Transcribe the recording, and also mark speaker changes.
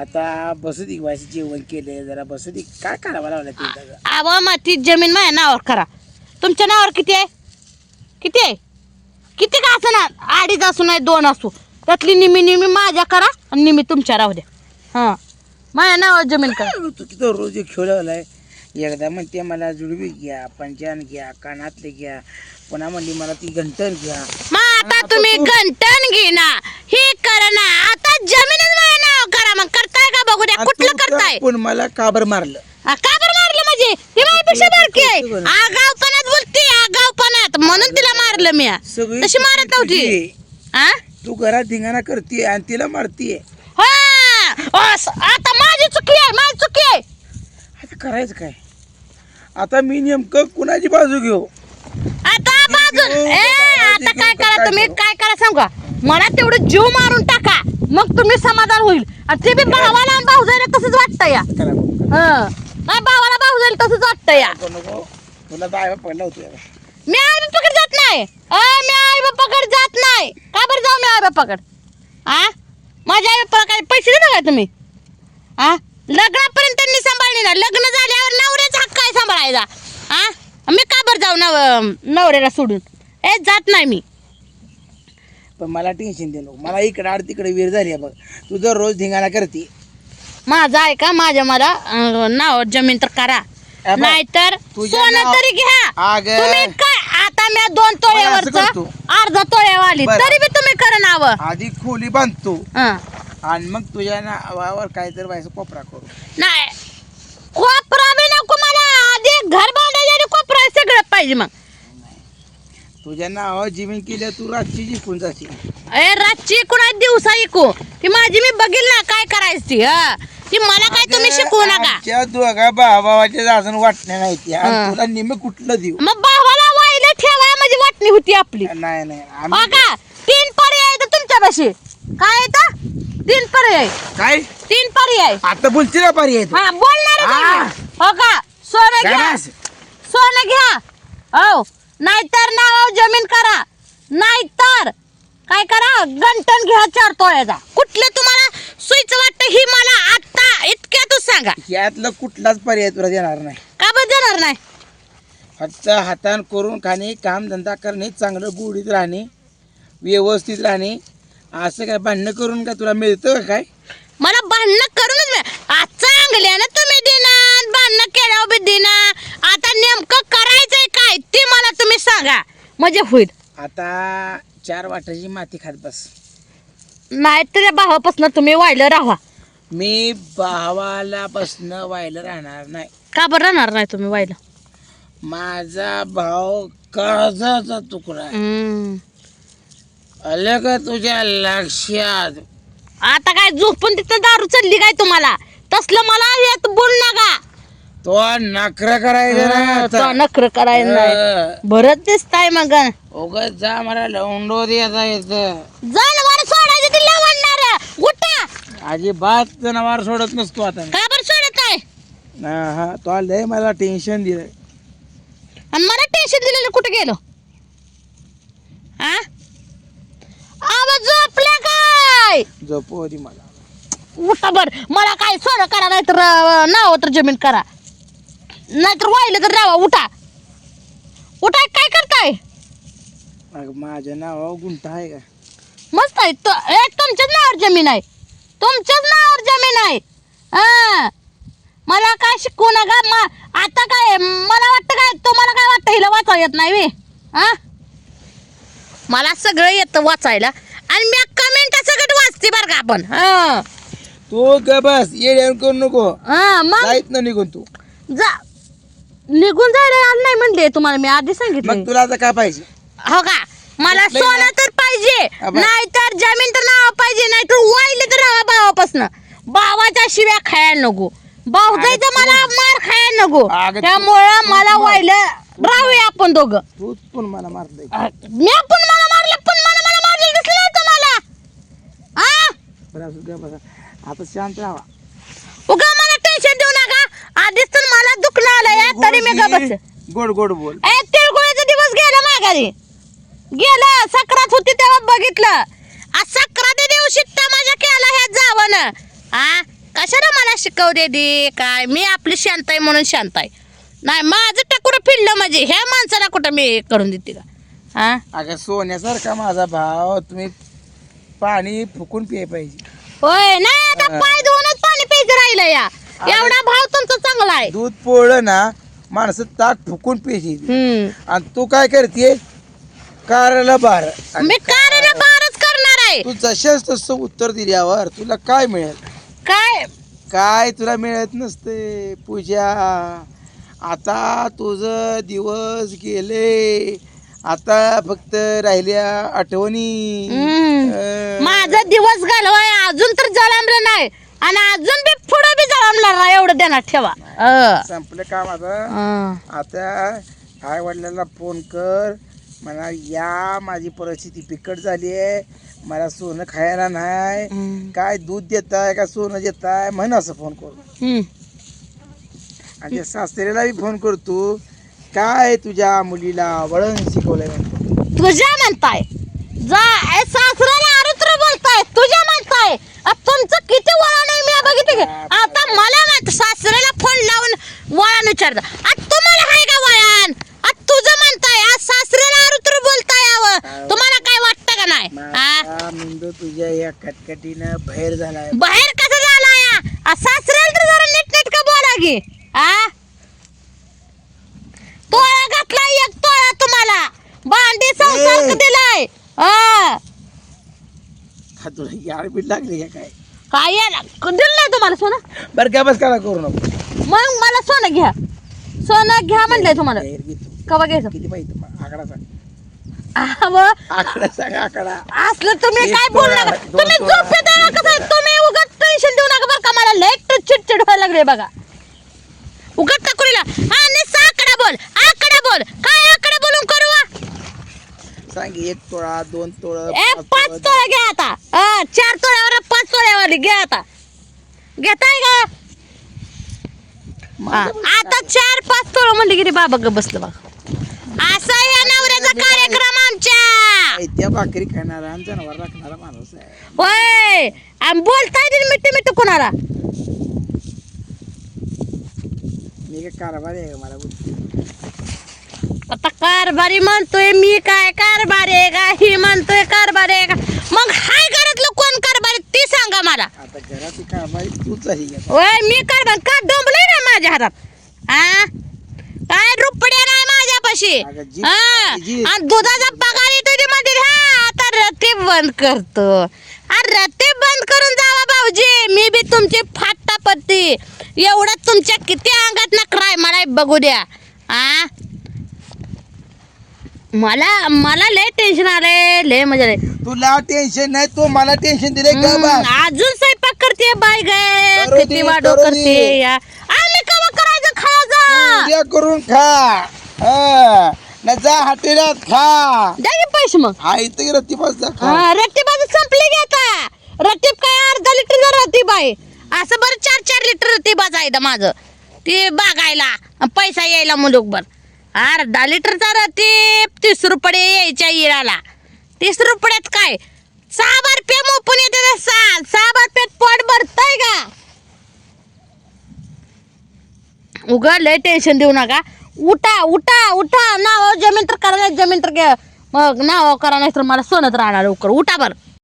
Speaker 1: आता बसू दे व्हायचं जेवण केले जरा बसू दे काय करावं लागलं ते
Speaker 2: आवा माती जमीन माझ्या नावावर करा. तुमच्या नावावर किती आहे? किती आहे? किती का असं ना अडीच असू नाही दोन असू. त्यातली निमी निमी माझ्या करा आणि निमी तुमच्या राहू द्या. हां. माझ्या नावावर जमीन करा.
Speaker 1: तू किती रोज एक खेळवलाय एकदा म्हणते मला जुडवी घ्या पंचान घ्या कानातले घ्या. पुन्हा म्हणली मला ती घंटन घ्या.
Speaker 2: मग आता तुम्ही घंटन घे ना. हे करा ना. आता जमीनच माझ्या नाव करा मग.
Speaker 1: आणि
Speaker 2: कुठलं करताय?
Speaker 1: पण मला काबर मारलं?
Speaker 2: हा, का बरं मारलं म्हणजे? ती माझ्यापेक्षा बारकी आहे. आगावपणात बोलते आगावपणात. म्हणून तिला मारलं मी.
Speaker 1: सगळी
Speaker 2: तशी मारत नव्हती. हा?
Speaker 1: तू घरात धिंगाणा करते आणि तिला मारतीये.
Speaker 2: हा. अस- आता माझी चुकी आहे माझी चुकी आहे.
Speaker 1: आता करायचं काय? आता मी नेमकं कुणाची बाजू घेऊ?
Speaker 2: आता बाजू ए आता काय करा तुम्ही? काय करा सांगा मला तेवढं जीव मारून टाका. मग तुम्ही समाधान होईल. आणि ते बी भावाला आणि भाऊजाईला तसंच वाटतं या.
Speaker 1: करा.
Speaker 2: हं. नाही भावाला भाऊजाईला तसंच वाटतं या.
Speaker 1: नको नको. तुला दावा पडला होतो
Speaker 2: मी आई बाप्पाकडे जात नाही. अय, मी आई बाप्पाकडे जात नाही. का बरं जाऊ मी आई बाप्पाकडे आ? माझ्या आई बाप्पाला काय पैसे देता का तुम्ही? आ? लग्नापर्यंत त्यांनी सांभाळली ना. लग्न झाल्यावर नवऱ्याचा हक्क आहे सांभाळायचा आ? मी का बरं जाऊ नव नवऱ्याला सोडून? ए जात नाही मी.
Speaker 1: पण मला टेन्शन दे नको. मला इकडे आड तिकडे वेळ झाली आहे बघ. तू जर रोज धिंगाणा करते.
Speaker 2: माझं आहे का माझ्या मला अं, नाव जमीन तर करा.
Speaker 1: बघ,
Speaker 2: नाहीतर
Speaker 1: तुझ्या
Speaker 2: सोनं
Speaker 1: नाव-
Speaker 2: तरी घ्या.
Speaker 1: अगं.
Speaker 2: तुम्ही काय आता मी दोन
Speaker 1: असं करतो.
Speaker 2: अर्धा तोळ्यावाली
Speaker 1: बरं.
Speaker 2: तरी बी तुम्ही करा नाव.
Speaker 1: आधी खोली बांधतो. आणि मग तुझ्या नावावर काहीतरी व्हायचं कोपरा करू.
Speaker 2: नाही. कोपरा बी नको मला. आधी घर बांधायचं आणि कोपरा सगळं पाहिजे मग.
Speaker 1: तुझ्या नावावर जीवन केल्या तू रातची जिंकून जाशील.
Speaker 2: ए रातची कुणा दिवसा ऐकू ती माझी मी बघील ना काय करायची ती हा? ती मला काय तुम्ही शिकवू नका.
Speaker 1: आमच्या दोघा भावाच्या अजून वाटण्या नाही
Speaker 2: हा.
Speaker 1: आणि तुला निम्मे कुठलं देऊ?
Speaker 2: मग भावाला वाईला ठेवाय माझी वाटणी होती आपली.
Speaker 1: नाही नाही आम्ही
Speaker 2: बघा तीन पर्याय आहेत तुमच्यापाशी. काय येतं तीन पर्याय.
Speaker 1: काय?
Speaker 2: तीन पर्याय.
Speaker 1: आता बोलते ना पारी आहे
Speaker 2: हा बोलणार
Speaker 1: हा.
Speaker 2: हो का? सोनं घ्या? सोनं घ्या. हो नाहीतर नाव जमीन करा. नाहीतर काय करा? गंटन घ्या चार तोळ्याचा. कुठलं तुम्हाला सुईचं वाटतं ही मला आता इतक्यातच सांगा.
Speaker 1: यातलं कुठलाच पर्याय तुला देणार नाही.
Speaker 2: का बरं देणार नाही?
Speaker 1: फक्त हातान करून खाणे कामधंदा करणे चांगलं गुढीत राहणे व्यवस्थित राहणे. असं काय भांडणं करून काय तुला मिळतं का काय?
Speaker 2: मला भांडणं करूनच मिळा- चांगल्यानं तुम्ही देणार भांडणं केल्यावर बी देणार आता नेमकं करायचंय काय ते मला तुम्ही म्हणजे होईल.
Speaker 1: आता चार वाटाची माती खात बस.
Speaker 2: नाही तर भावापासून तुम्ही वाहिलं राहा.
Speaker 1: मी भावाला बसणं व्हायला राहणार नाही.
Speaker 2: का बरं राहणार नाही तुम्ही वाहिलं
Speaker 1: माझा भाव कर्जाचा तुकडा आहे.
Speaker 2: हम्म.
Speaker 1: आलं का तुझ्या लक्षात.
Speaker 2: आता काय झोपून तिथं दारू चालली काय तुम्हाला? तसलं मला येत बोल नका.
Speaker 1: तो नखरा करायचा नाही
Speaker 2: तो
Speaker 1: आता.
Speaker 2: नखर करायला नाही.
Speaker 1: अं,
Speaker 2: भरत दिसताय मग.
Speaker 1: उगाच जा मला लवंडो देता येत
Speaker 2: जनावर सोडायचं ते लवणणार उठा.
Speaker 1: अजिबात जनावर सोडत नसतो आता.
Speaker 2: का बरं सोडत आहे
Speaker 1: हा हा. तो लय मला टेन्शन दिलंय.
Speaker 2: आणि मला टेन्शन दिलेलं कुठे गेलो? हा काय?
Speaker 1: झोपू होती मला.
Speaker 2: उठा बर. मला काय सोनं करा नाहीतर अं, नाव तर जमीन करा. नाहीतर वाहिलं तर राहा उठा. उठा काय करताय?
Speaker 1: अगं, माझ्या नावावर गुंठा आहे का?
Speaker 2: मस्त आहे. तो ए, तुमच्याच नावावर जमीन आहे. तुमच्याच नावावर जमीन आहे. हा मला काय शिकवू नका? मा- आता काय मला वाटतं काय तुम्हाला काय वाटतं हिला वाचा येत नाही? हा मला सगळं येतं वाचायला. आणि मी कमेंट सगळं वाचते बरं का आपण. हा.
Speaker 1: तू ग बस. येड्यावर करू नको.
Speaker 2: हा मग?
Speaker 1: जायत ना निघून तू.
Speaker 2: जा. निघून जायला आलं नाही म्हणले तुम्हाला मी आधी सांगितलं
Speaker 1: मग तुला आता काय पाहिजे?
Speaker 2: हो का? मला सोनं. तर पाहिजे
Speaker 1: अबा.
Speaker 2: नाही तर जमीन तर नाव पाहिजे नाही तर वाईले तर राहा भावापासन. भावाच्या शिव्या खायला नको. भाऊजाईचं
Speaker 1: अगं
Speaker 2: मला मार खायला नको.
Speaker 1: अगं तू-
Speaker 2: त्यामुळं मला. वाईलं राहूया आपण दोघं.
Speaker 1: तूच पण मला
Speaker 2: मी पण मला मारलं पण मला मला मारलं दिसलं नाही तुम्हाला आ?
Speaker 1: बरं असू द्या बघा आता शांत राहा.
Speaker 2: उगा मला नका आधीच तर मला दुखणं आलं या तरी मी गप बसले.
Speaker 1: गोड गोड बोल.
Speaker 2: ए तिळगुळीचा दिवस गेला माघारी. गेला सक्रात होती तेव्हा बघितलं. आ सक्राती दिवशी तमाशा केला ह्या जावनं. आ कशाला मला शिकवू दे काय? मी आपली शांत आहे म्हणून शांत आहे. नाही माझं टकुरं फिरलं म्हणजे ह्या माणसाला कुठं मी हे करून देते का? हा
Speaker 1: अगं सोन्यासारखा माझा भाव तुम्ही पाणी फुकून पिय पाहिजे.
Speaker 2: होय ना आता पाय धुवूनच पाणी प्यायचं राहिलं या. एवढा भाव तुमचा चांगला आहे.
Speaker 1: दूध पोळलं ना माणसं ताक फुकून
Speaker 2: हम्म.
Speaker 1: आणि तू काय करते? कारला बार. आणि
Speaker 2: मी कारण बारच करणार आहे.
Speaker 1: तू जशाच तसं उत्तर दिल्यावर तुला काय मिळेल?
Speaker 2: काय?
Speaker 1: काय तुला मिळत नसते पूजा. आता तुझं दिवस गेले. आता फक्त राहिल्या आठवणी.
Speaker 2: हम्म.
Speaker 1: अं,
Speaker 2: माझा दिवस घालवाय अजून तर जळमलं नाही. आणि अजून बी जळमणार नाही एवढं देणार ठेवा अं.
Speaker 1: संपलं काम आता
Speaker 2: अं.
Speaker 1: आता आई वडिलांना फोन कर मला या माझी परिस्थिती बिकट झाली आहे मला सोनं खायला नाही
Speaker 2: हम्म.
Speaker 1: काय दूध देताय का सोनं देताय म्हण असं फोन करू
Speaker 2: हम्म.
Speaker 1: आणि त्या सासऱ्याला बी फोन करतो काय तुझ्या मुलीला वळण शिकवलंय म्हणतो.
Speaker 2: तुझ्या म्हणताय जा ए सासऱ्याला
Speaker 1: माझा मेंदू तुझ्या या कटकटीनं बाहेर झालाय.
Speaker 2: बाहेर कसं झाला या आ, सासऱ्याला तर जरा नीट नीट का बोला की? आ? तोळा घातला एक तोळा तुम्हाला. भांडी संसार. दिलाय. हा
Speaker 1: हा तुला यार बीट लागली का काय?
Speaker 2: काय याला दिलं नाही तुम्हाला सोनं?
Speaker 1: बरं काय बस करा करू नको.
Speaker 2: मग मला सोनं घ्या. सोनं घ्या म्हणलंय तुम्हाला.
Speaker 1: बाहेर घे
Speaker 2: कवा घ्यायचं?
Speaker 1: किती पाहिजे आकडा सांग.
Speaker 2: आ, व,
Speaker 1: आकडा सांग आकडा.
Speaker 2: असलं तुम्ही
Speaker 1: एक
Speaker 2: काय बोलू
Speaker 1: तोळा,
Speaker 2: नका.
Speaker 1: दोन
Speaker 2: तुम्ही
Speaker 1: तोळा.
Speaker 2: झोपेत आहे ना कसं? तुम्ही उगाच टेन्शन देऊ नका बरं का मला लेट चिडचिड व्हायला लागले बघा. उगाच तकुरीला हा निस्सा आकडा बोल आकडा बोल. काय आकडा बोलून करू?
Speaker 1: सांग एक तोळा दोन तोळ
Speaker 2: ए पाच तोळा घ्या आता. हा, चार तोळ्यावर पाच तोळ्यावाली घ्या आता. घेताय का? हा, आता चार पाच तोळा म्हणले की ते बाबा ग बसलं बघा असा या नवऱ्याचा कार्यक्रम आमच्या
Speaker 1: त्या भाकरी खाणारा आणि जनावर राखणारा माणूस आहे.
Speaker 2: होय. बोलताय ते मिट्टू मिट्टू कोणाला?
Speaker 1: मी काय कारभार आहे का मला बुद्धी?
Speaker 2: आता कारभारी म्हणतोय मी काय कारभारी आहे का? ही म्हणतोय कारभारी आहे का? मग हाय घरातलं कोण कारभारी ते सांगा मला.
Speaker 1: आता कारभारी तूच.
Speaker 2: होय मी कारभार का? डोंबलंय ना माझ्या हातात? हा काय रुपड्या नाही माझ्यापाशी.
Speaker 1: अगं जी-
Speaker 2: हा.
Speaker 1: जी-
Speaker 2: आणि दुधाचा पगार रतीब बंद करतो. अरे रतीब बंद करून जावा भाऊजी. मी बी तुमची फाटा पत्ती एवढं तुमच्या किती अंगात ना क्राय मला बघू द्या. हा मला मला लय टेन्शन आलंय लय मजा
Speaker 1: तुला टेन्शन नाही तू मला टेन्शन दिले का
Speaker 2: हम्म,
Speaker 1: बा
Speaker 2: अजून स्वयंपाक करते बाय गे.
Speaker 1: करू दे,
Speaker 2: किती वाढव
Speaker 1: करू
Speaker 2: करते. या. आम्ही कवा करायचं? खायचं
Speaker 1: उद्या करून खा. हा. न जा हॉटेलात खा.
Speaker 2: द्या की पैसे मग.
Speaker 1: हा इथं रत्तीपास जा खा.
Speaker 2: हा संपली गे आता. काय अर्धा लिटर रतीब आहे असं बरं चार चार लिटर आहे इथं माझं. ते बागायला अन पैसा यायला मुलुकभर अर्धा लिटरचा रतीब तीस रुपये यायच्या इराला. तीस रुपयात काय? सहा बार पे मोपून येते ते सहा सहा बार पेट पोट भरतय का? उगा लय टेन्शन देऊ नका. उठा उठा उठा. नाव जमीन तर करा नाही जमीन तर घ्या. मग नाव करा नाही तर मला सोनत राहणार लवकर. उठा बरं.